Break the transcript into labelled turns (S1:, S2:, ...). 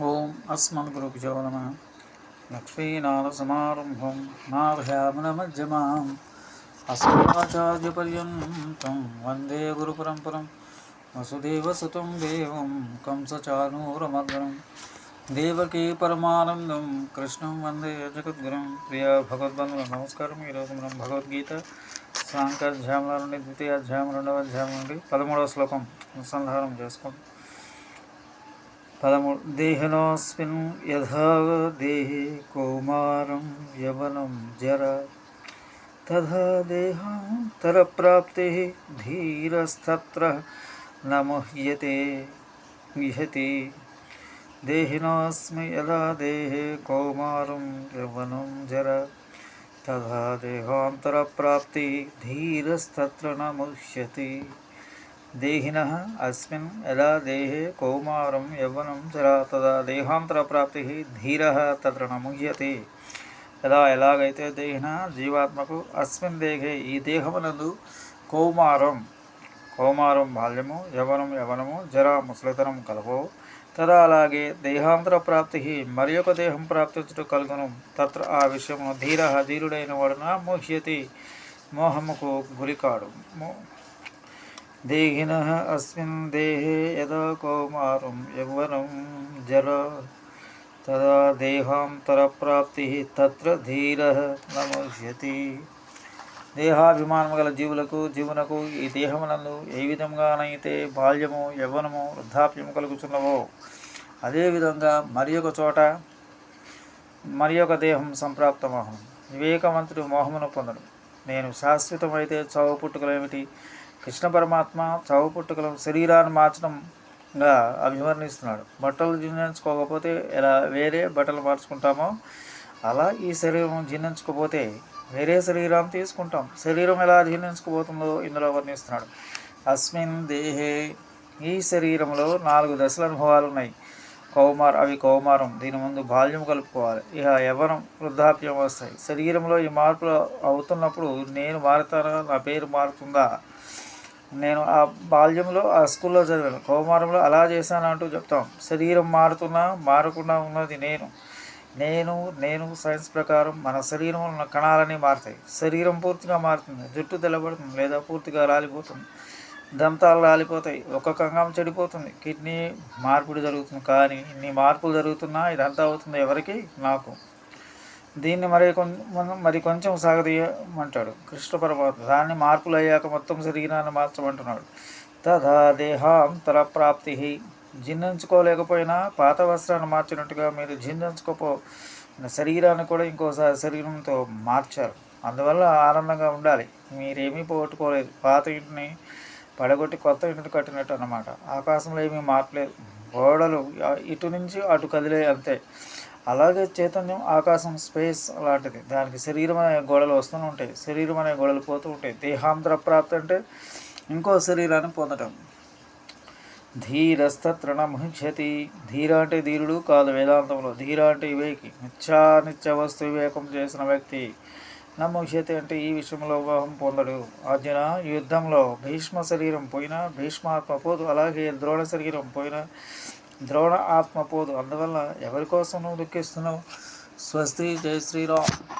S1: ఓం అస్మద్గురుభ్యో నమ. లక్ష్మీనారసమారంభం నాభ్యామనమధ్యమాం అస్మదాచార్యపర్యంతం వందే గురుపరంపరం. వసుదేవసుతం దేవం కంసచానూరమర్దనం దేవకీ పరమానందం. కృష్ణం వందే జగద్గురం. ప్రియ భగవద్బంధువుల నమస్కారం. ఈరోజు మనం భగవద్గీత సాంఖ్యాధ్యాయంలో నుండి ద్వితీయాధ్యాయం రెండవ అధ్యాయం నుండి పదమూడవ శ్లోకం అనుసంధానం చేసుకుంటాం పదమూడు దేహినోస్మిన్ యథా దేహి కౌమారం యవనం జర తథా దేహాంతరప్రాప్తి ధీరస్తత్ర న ముహ్యతే విహతి దేహినోస్మి యథా దేహే కౌమారం యవనం జర తథా దేహాంతరప్రాప్తి ధీరస్తత్ర న ముహ్యతి దేహిన అస్మిన్ యదా దేహే కౌమారం యవ్వనం చరా తదా దేహాంతర ప్రాప్తి ధీర తత్ర నముహ్యతే. ఎలాగైతే దేహిన జీవాత్మకు అస్మిన్ దేహే ఈ దేహమునందు కౌమారం కౌమారం బాల్యము యవనం యవనము జరా ముసలితనం కలవో తదా అలాగే దేహాంతర ప్రాప్తి మరి ఒక దేహం ప్రాప్తించుట కలుగును. తత్ర ఆ విషయము ధీర ధీరుడైన వాడున మోహ్యతి. మోహముకు గురికాడు. దేహినः अस्मिन् देहे यदा कौमारं यौवनं जर तदा దేహాంతరప్రాప్తి తత్ర ధీర నమస్యతి దేహాభిమానము గల జీవులకు జీవునకు ఈ దేహమునందు ఏ విధంగానైతే బాల్యము యవ్వనము వృద్ధాప్యము కలుగుతున్నవో అదేవిధంగా మరి ఒక చోట మరి ఒక దేహం సంప్రాప్తమోహం వివేకవంతుడు మోహమును పొందడు నేను శాశ్వతమైతే చావు పుట్టుకలేమిటి కృష్ణ పరమాత్మ చావు పుట్టుకల శరీరాన్ని మార్చడంగా అభివర్ణిస్తున్నాడు. బట్టలు జీర్ణించుకోకపోతే ఎలా వేరే బట్టలు మార్చుకుంటామో? అలా ఈ శరీరం జీర్ణించుకోపోతే వేరే శరీరం తీసుకుంటాం. శరీరం ఎలా జీర్ణించుకుపోతుందో ఇందులో వర్ణిస్తున్నాడు. అస్మిన్ దేహే ఈ శరీరంలో నాలుగు దశల అనుభవాలు ఉన్నాయి కౌమార్ అవి కౌమారం. దీని ముందు బాల్యం కలుపుకోవాలి. ఇక యవనం వృద్ధాప్యం వస్తాయి. శరీరంలో ఈ మార్పులు అవుతున్నప్పుడు నేను మారుతానా? నా పేరు మారుతుందా? నేను ఆ బాల్యంలో ఆ స్కూల్లో చదివాను. కౌమారంలో అలా చేశాను అంటూ చెప్తాం. శరీరం మారుతున్నా మారకుండా ఉన్నది నేను. నేను నేను సైన్స్ ప్రకారం మన శరీరంలో ఉన్న కణాలన్నీ మారుతాయి. శరీరం పూర్తిగా మారుతుంది. జుట్టు తెల్లబడుతుంది లేదా పూర్తిగా రాలిపోతుంది. దంతాలు రాలిపోతాయి. ఒక్కొక్క అంగం చెడిపోతుంది. కిడ్నీ మార్పిడి జరుగుతుంది. కానీ ఇన్ని మార్పులు జరుగుతున్నా ఇదంతా అవుతుంది ఎవరికి? నాకు. దీన్ని మరి కొంచెం మరి కొంచెం సాగదీయమంటాడు. కృష్ణ పరమాత్మ దాన్ని మార్పులు అయ్యాక మొత్తం శరీరాన్ని మార్చమంటున్నాడు. తదా దేహాంతర ప్రాప్తి జిన్నించుకోలేకపోయినా పాత వస్త్రాన్ని మార్చినట్టుగా మీరు జిన్నించుకోపో శరీరాన్ని కూడా ఇంకోసారి శరీరంతో మార్చారు. అందువల్ల ఆనందంగా ఉండాలి. మీరేమీ పోగొట్టుకోలేదు. పాత ఇంటిని పడగొట్టి కొత్త ఇంటిని కట్టినట్టు అన్నమాట. ఆకాశంలో ఏమీ మార్పలేదు గోడలు ఇటు నుంచి అటు కదిలే అంతే. అలాగే చైతన్యం ఆకాశం స్పేస్ అలాంటిది. దానికి శరీరం అనే గోడలు వస్తూనే ఉంటాయి. శరీరం అనే గోడలు పోతూ ఉంటాయి. దేహాంతర ప్రాప్తి అంటే ఇంకో శరీరాన్ని పొందటం. ధీరస్తత్ర ముహించతి ధీర అంటే ధీరుడు కాదు వేదాంతంలో. ధీర అంటే వివేకి. నిత్యా నిత్య వస్తు వివేకం చేసిన వ్యక్తి నముష్యతి అంటే ఈ విషయంలో వివాహం పొందడు. అర్జున యుద్ధంలో భీష్మ శరీరం పోయినా భీష్మాత్మ పోదు. అలాగే ద్రోణ శరీరం పోయినా ద్రోణ ఆత్మ పోదు అందువల్ల ఎవరి కోసం నువ్వు దుఃఖిస్తున్నావు? స్వస్తి జై శ్రీరామ్.